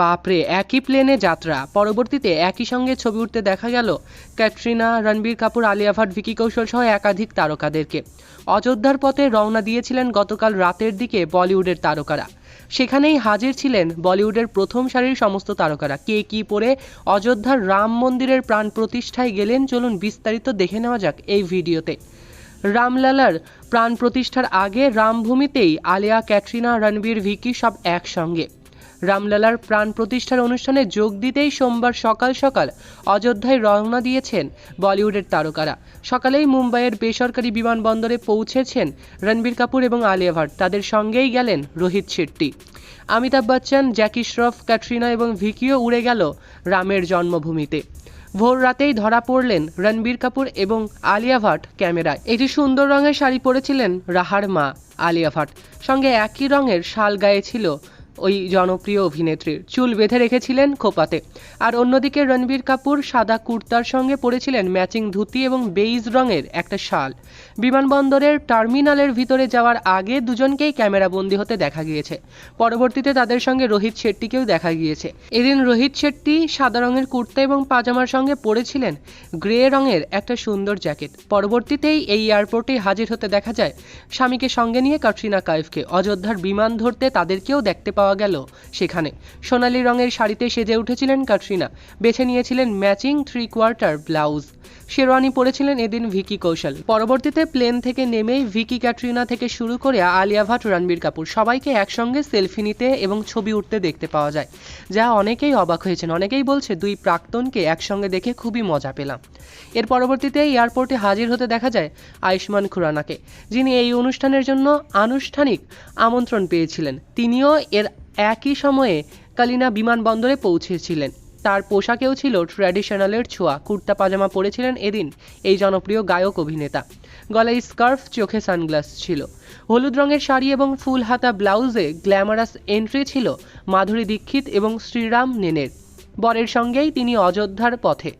বাপরে, একই প্লেনে যাত্রা। পরবর্তীতে একই সঙ্গে ছবি উঠতে দেখা গেল ক্যাটরিনা, রণবীর কাপুর, আলিয়া ভাট, ভিকি কৌশল সহ একাধিক তারকাদেরকে। অযোধ্যার পথে রওনা দিয়েছিলেন গতকাল রাতের দিকে বলিউডের তারকারা। সেখানেই হাজির ছিলেন বলিউডের প্রথম সারির সমস্ত তারকারা। কে কি পরে অযোধ্যার রাম মন্দিরের প্রাণ প্রতিষ্ঠায় গেলেন চলুন বিস্তারিত দেখে নেওয়া যাক এই ভিডিওতে। রামলালার প্রাণ প্রতিষ্ঠার আগে রামভূমিতেই আলিয়া, ক্যাটরিনা, রণবীর, ভিকি সব একসঙ্গে। রামলালার প্রাণ প্রতিষ্ঠার অনুষ্ঠানে যোগ দিতেই সোমবার সকাল সকাল অযোধ্যায় রওনা দিয়েছেন বলিউডের তারকারা। সকালেই মুম্বাইয়ের বেসরকারি বিমানবন্দরে পৌঁছেছেন রণবীর কাপুর এবং আলিয়া ভাট। তাদের সঙ্গেই গেলেন রোহিত শেট্টি। অমিতাভ বচ্চন, জ্যাকি শ্রফ, ক্যাটরিনা এবং ভিকিও উড়ে গেল রামের জন্মভূমিতে। ভোর রাতেই ধরা পড়লেন রণবীর কাপুর এবং আলিয়া ভাট ক্যামেরায়। একটি সুন্দর রঙের শাড়ি পরেছিলেন রাহার মা আলিয়া ভাট। সঙ্গে একই রঙের শাল গায়ে ছিল ওই জনপ্রিয় অভিনেত্রীর। চুল বেঁধে রেখেছিলেন খোপাতে। আর অন্যদিকে রণবীর কাপুর সাদা কুর্তার সঙ্গে পরেছিলেন ম্যাচিং ধুতি এবং বেইজ রঙের একটা শাল। বিমানবন্দরের টার্মিনালের ভিতরে যাওয়ার আগে দুজনকেই ক্যামেরাবন্দি হতে দেখা গিয়েছে। পরবর্তীতে তাদের সঙ্গে রোহিত শেট্টিকেও দেখা গিয়েছে। এদিন রোহিত শেট্টি সাদা রঙের কুর্তা এবং পাজামার সঙ্গে পরেছিলেন গ্রে রঙের একটা সুন্দর জ্যাকেট। পরবর্তীতেই এই এয়ারপোর্টে হাজির হতে দেখা যায় স্বামীকে সঙ্গে নিয়ে কাটরিনা কাইফকে। অযোধ্যার বিমান ধরতে তাদেরকেও দেখতে পাওয়া গেল সেখানে। সোনালি রঙের শাড়িতে সেজে উঠেছিলেন ক্যাটরিনা বেছে নিয়েছিলেন matching three quarter blouse sherwani পরেছিলেন এদিন ভিকি কৌশল। পরবর্তীতে প্লেন থেকে নেমেই ভিকি ক্যাটরিনা থেকে শুরু করে আলিয়া ভাট, রণবীর কাপুর। সবাইকে একসঙ্গে সেলফি নিতে এবং ছবি উঠতে দেখতে পাওয়া যায়। যা অনেকেই অবাক হয়েছেন। অনেকেই বলছে, দুই প্রাক্তনকে একসঙ্গে দেখে খুবই মজা পেলাম। এর পরবর্তীতে এয়ারপোর্টে হাজির হতে দেখা যায় আয়ুষ্মান খুরানাকে, যিনি এই অনুষ্ঠানের জন্য আনুষ্ঠানিক আমন্ত্রণ পেয়েছিলেন। তিনিও এর একই সময়ে কালিনা বিমানবন্দরে পৌঁছেছিলেন। তার পোশাকেও ছিল ট্র্যাডিশনালের ছোঁয়া। কুর্তা পাজামা পরেছিলেন এদিন এই জনপ্রিয় গায়ক অভিনেতা। গলায় স্কার্ফ, চোখে সানগ্লাস ছিল। হলুদ রঙের শাড়ি এবং ফুল হাতা ব্লাউজে গ্ল্যামারাস এন্ট্রি ছিল মাধুরী দীক্ষিত এবং শ্রীরাম নেনের। বরের সঙ্গেই তিনি অযোধ্যার পথে।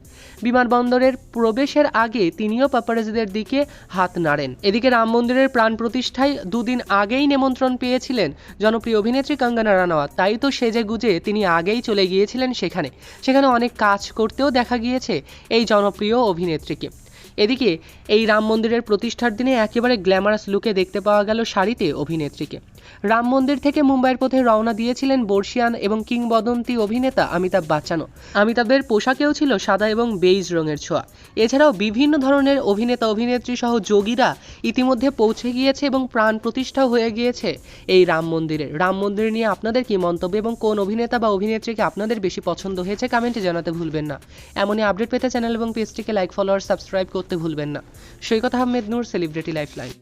বিমানবন্দরের প্রবেশের আগে তিনিও পাপারাজিদের দিকে হাত নাড়েন। এদিকে রাম মন্দিরের প্রাণ প্রতিষ্ঠায় দুদিন আগেই নিমন্ত্রণ পেয়েছিলেন জনপ্রিয় অভিনেত্রী কঙ্গনা রানাওয়াত। তাই তো সেজে গুজে তিনি আগেই চলে গিয়েছিলেন সেখানে। সেখানে অনেক কাজ করতেও দেখা গিয়েছে এই জনপ্রিয় অভিনেত্রীকে। এদিকে, এই রাম মন্দিরের প্রতিষ্ঠার দিনে একেবারে গ্ল্যামারাস লুকে দেখতে পাওয়া গেল শাড়িতে অভিনেত্রীকে। রাম মন্দির থেকে মুম্বাইয়ের পথে রওনা দিয়েছিলেন বর্ষিয়ান এবং কিংবদন্তি অভিনেতা অমিতাভ বাচ্চানও অমিতাভের পোশাকেও ছিল সাদা এবং বেইজ রঙের ছোঁয়া। এছাড়াও বিভিন্ন ধরনের অভিনেতা, অভিনেত্রী সহ যোগীরা ইতিমধ্যে পৌঁছে গিয়েছে এবং প্রাণ প্রতিষ্ঠা হয়ে গিয়েছে এই রাম মন্দিরে। রাম মন্দির নিয়ে আপনাদের কি মন্তব্য এবং কোন অভিনেতা বা অভিনেত্রীকে আপনাদের বেশি পছন্দ হয়েছে, কমেন্টে জানাতে ভুলবেন না। এমনই আপডেট পেতে চ্যানেল এবং পেজটিকে লাইক, ফলো আর সাবস্ক্রাইব করতে ভুলবেন না। Saikat Ahmed Noor celebrity life line